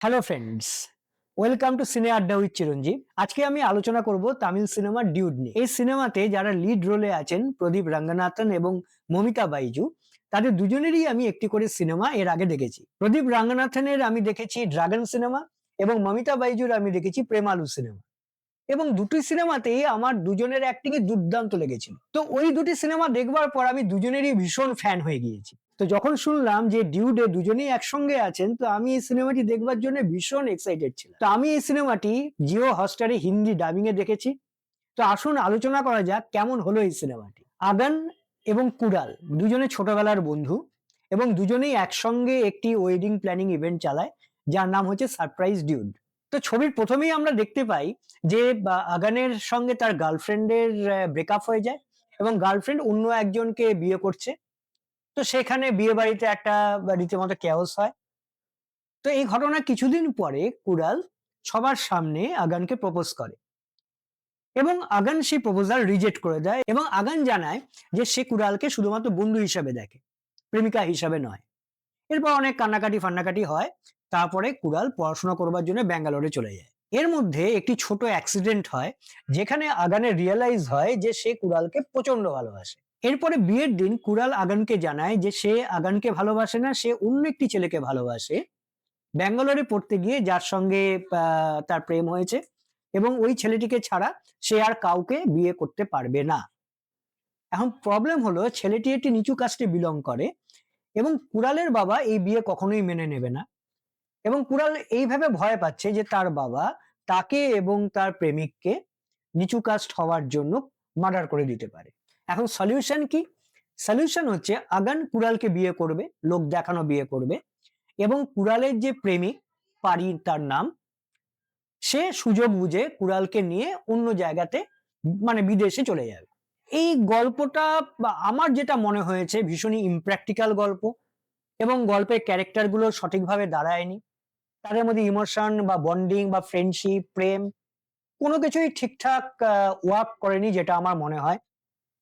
Hello friends welcome to সিনে আড্ডা with চিরঞ্জিত আজকে আমি আলোচনা করব তামিল সিনেমা ডিউড নিয়ে। এই সিনেমাতে যারা লিড রোলে আছেন, প্রদীপ রঙ্গনাথন এবং মমিতা বাইজু, তাদের দুজনেরই আমি একটি করে সিনেমা এর আগে দেখেছি। প্রদীপ রঙ্গনাথনের আমি দেখেছি ড্রাগন সিনেমা এবং মমিতা বাইজুর আমি দেখেছি প্রেমালু সিনেমা। এবং দুটি সিনেমাতেই আমার দুজনের অ্যাক্টিং দুর্দান্ত লেগেছিল। তো ওই দুটি সিনেমা দেখবার পর আমি দুজনেরই ভীষণ ফ্যান হয়ে গিয়েছি। তো যখন শুনলাম যে ডিউডে দুজনেই একসঙ্গে আছেন, তো আমি এই সিনেমাটি দেখবার জন্য ভীষণ এক্সাইটেড ছিলাম। তো আমি এই সিনেমাটি জিও হটস্টারে হিন্দি ডাবিং এ দেখেছি। তো আসুন আলোচনা করা যাক কেমন হলো এই সিনেমাটি। আগান এবং কুড়াল দুজনে ছোটবেলার বন্ধু এবং দুজনেই একসঙ্গে একটি ওয়েডিং প্ল্যানিং ইভেন্ট চালায়, যার নাম হচ্ছে সারপ্রাইজ ডিউড তো ছবির প্রথমেই আমরা দেখতে পাই যে আগানের সঙ্গে তার গার্লফ্রেন্ডের ব্রেকআপ হয়ে যায় এবং গার্লফ্রেন্ড অন্য একজনকে বিয়ে করছে। তো সেখানে বিয়ে বাড়িতে একটা রীতিমতো ক্যাওস হয়। তো এই ঘটনা কিছুদিন পরে কুড়াল সবার সামনে আগানকে প্রপোজ করে এবং আগান সেই প্রপোজাল রিজেক্ট করে দেয় এবং আগান জানায় যে সে কুড়ালকে শুধুমাত্র বন্ধু হিসাবে দেখে, প্রেমিকা হিসাবে নয়। এরপর অনেক কান্নাকাটি ফান্নাকাটি হয়। তারপরে কুড়াল পড়াশোনা করবার জন্য ব্যাঙ্গালোরে চলে যায়। এর মধ্যে একটি ছোট অ্যাক্সিডেন্ট হয়, যেখানে আগানে রিয়েলাইজ হয় যে সে কুড়ালকে প্রচণ্ড ভালোবাসে। এরপরে বিয়ের দিন কুড়াল আগানকে জানায় যে সে আগানকে ভালোবাসে না, সে অন্য একটি ছেলেকে ভালোবাসে। ব্যাঙ্গালোরে পড়তে গিয়ে যার সঙ্গে তার প্রেম হয়েছে এবং ওই ছেলেটিকে ছাড়া সে আর কাউকে বিয়ে করতে পারবে না। এখন প্রবলেম হলো ছেলেটি একটি নিচু কাস্টে বিলং করে। এবং কুড়ালের বাবা এই বিয়ে কখনোই মেনে নেবে না। এবং কুড়াল এইভাবে ভয় পাচ্ছে যে তার বাবা তাকে এবং তার প্রেমিককে নিচু কাস্ট হওয়ার জন্য মার্ডার করে দিতে পারে। এখন সলিউশন কি? সলিউশন হচ্ছে আগান কুড়ালকে বিয়ে করবে, লোক দেখানো বিয়ে করবে এবং কুড়ালের যে প্রেমিক পারি তার নাম, সে সুযোগ বুঝে কুড়ালকে নিয়ে অন্য জায়গাতে মানে বিদেশে চলে যাবে। এই গল্পটা আমার যেটা মনে হয়েছে ভীষণই ইমপ্র্যাকটিক্যাল গল্প এবং গল্পের ক্যারেক্টারগুলো সঠিকভাবে দাঁড়ায়নি। তাদের মধ্যে ইমোশন বা বন্ডিং বা ফ্রেন্ডশিপ প্রেম কোনো কিছুই ঠিকঠাক ওয়ার্ক করেনি যেটা আমার মনে হয়।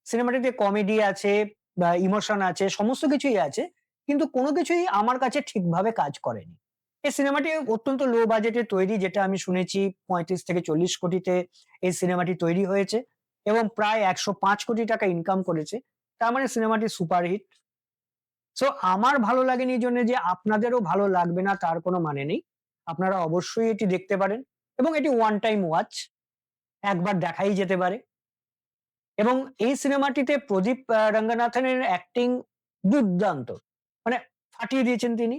সিনেমাটিতে কমেডি আছে বা ইমোশন আছে, সমস্ত কিছুই আছে, কিন্তু কোনো কিছুই আমার কাছে ঠিকভাবে কাজ করেনি। এই সিনেমাটি অত্যন্ত লো বাজেটে তৈরি, যেটা আমি শুনেছি পঁয়ত্রিশ থেকে চল্লিশ কোটিতে এই সিনেমাটি তৈরি হয়েছে। এবং প্রায় একশো পাঁচ কোটি টাকা ইনকাম করেছে। তার মানে সিনেমাটি সুপারহিট সো আমার ভালো লাগেনি জন্য যে আপনাদেরও ভালো লাগবে না, তার কোনো মানে নেই। আপনারা অবশ্যই এটি দেখতে পারেন এবং এটি ওয়ান টাইম ওয়াচ একবার দেখাই যেতে পারে। এবং এই সিনেমাটিতে প্রদীপ রঙ্গনাথনের অ্যাক্টিং দুর্দান্ত। মানে ফাটিয়ে দিয়েছেন তিনি।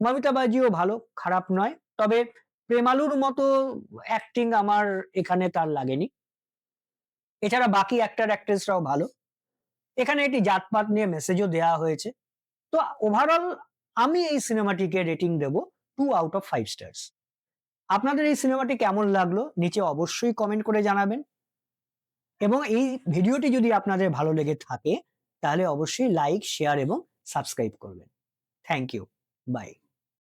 মমিতা বাজিও ভালো, খারাপ নয়। তবে প্রেমালুর মতো অ্যাক্টিং আমার এখানে তার লাগেনি। এছাড়া বাকি অ্যাক্টর অ্যাক্ট্রেসরাও ভালো। এখানে একটি জাতপাত নিয়ে মেসেজও দেওয়া হয়েছে। তো ওভারঅল আমি এই সিনেমাটিকে rating Dev two out of five stars আপনাদের এই সিনেমাটি কেমন লাগল নিচে অবশ্যই কমেন্ট করে জানাবেন। এবং এই ভিডিওটি যদি আপনাদের ভালো লেগে থাকে, তাহলে অবশ্যই লাইক শেয়ার এবং সাবস্ক্রাইব করবেন। Thank you bye